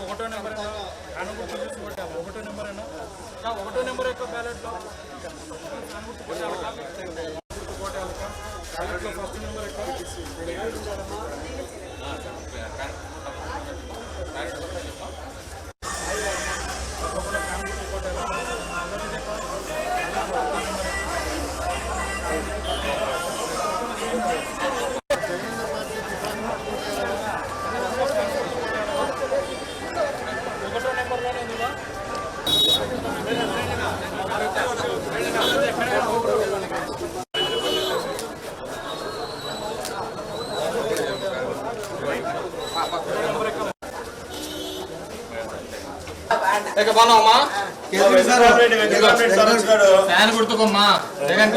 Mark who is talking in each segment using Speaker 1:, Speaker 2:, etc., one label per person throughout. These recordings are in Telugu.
Speaker 1: ఒకటో నెంబర్ అనుకుంటూ చూసి కొట్టాము ఒకటో నెంబర్ అయినా ఒకటో నెంబర్ యొక్క బ్యాలెట్లో. అనుకుంటూ కొట్టాము కొట్టాము బ్యాలెట్లో ఫస్ట్ నెంబర్ ఎక్కువ
Speaker 2: ఫ్యాన్ గుర్తుకోమ్మా. జగన్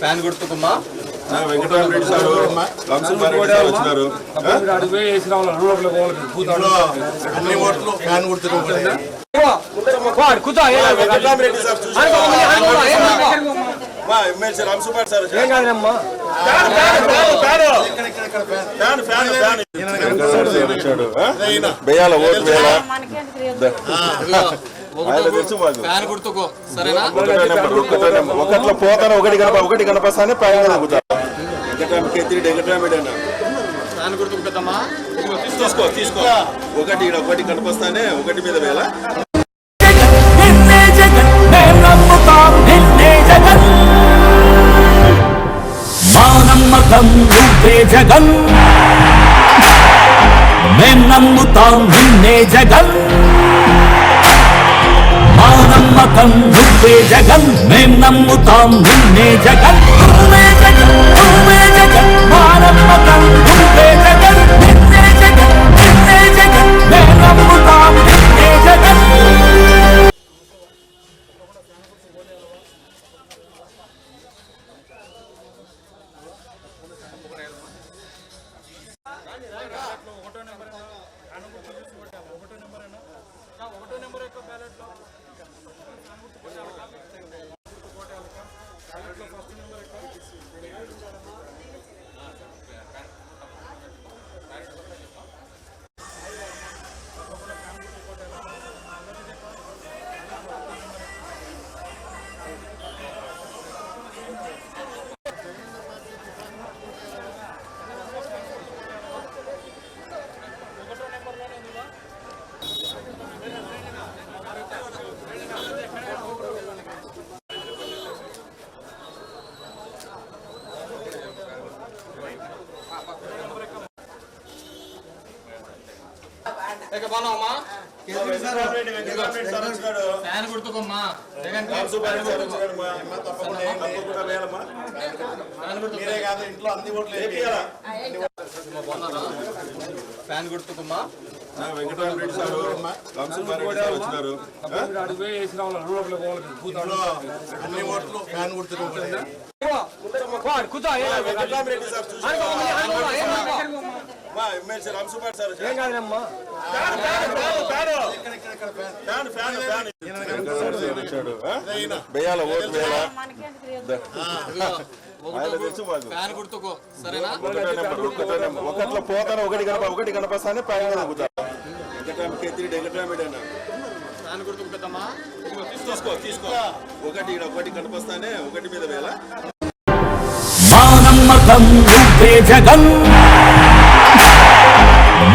Speaker 2: ఫ్యాన్ గుర్తుకోమ్మా.
Speaker 3: వెంకటరామరెడ్డి సార్ వంశీమారెడ్డి సార్ వచ్చినారు. అన్ని ఓట్లు ఫ్యాన్ వెంకటరామరెడ్డి సార్ మా MLC Ramasubati sir fan fan fan వేయాల
Speaker 2: fan గుర్తుకో. సరేనా?
Speaker 3: ఒకటో ఒకటో నెంబర్ ఒకట్లో పోతాను ఒకటి కనప ఒకటి కనపస్తానే
Speaker 2: ఫ్యాన్ గుర్తుకు పెద్దమ్మా.
Speaker 3: తీసుకో తీసుకో. ఒకటి ఈడ ఒకటి కనపస్తానే ఒకటి మీద వేల.
Speaker 4: నిన్నే జగన్ మేం నమ్ముతాం జగన్ మా నమ్మకం నువ్వే జగన్. మేం నమ్ముతాం నిన్నే జగన్ మా నమ్మకం నువ్వే జగన్ మేం నమ్ముతాం నిన్నే జగన్. నువ్వే జగన్ నువ్వే జగన్ మా నమ్మకం నువ్వే జగన్. నిన్నే జగన్ నిన్నే జగన్ మేం నమ్ముతాం నిన్నే జగన్.
Speaker 1: ఒకటో నెంబర్ ఒకటో నెంబర్ అయినా ఒకటో నెంబర్ యొక్క బ్యాలెట్లో Buenas noches.
Speaker 2: ఇక బాగున్నావమ్మా? ఫ్యాన్ గుర్తుకోమ్మా. జగన్ ఫ్యాన్ గుర్తుకోమ్మా.
Speaker 3: వెంకటరామరెడ్డి సార్ వంశీమారెడ్డి సార్ వచ్చినారు ఇంట్లో అన్ని ఓట్లు ఫ్యాన్ గుర్తుకు వెంకటరామరెడ్డి సార్ మా ఎమ్మెల్సీ సార్ వేయాల ఓటు వేయాల ఒకట్లో పోతాను ఒకటి కనప ఒకటి కనపస్తానే
Speaker 2: గుర్తుకు పెద్దమ్మా
Speaker 3: తీసుకో తీసుకో ఒకటి ఈడ ఒకటి కనపస్తానే ఒకటి మీద
Speaker 4: జగన్.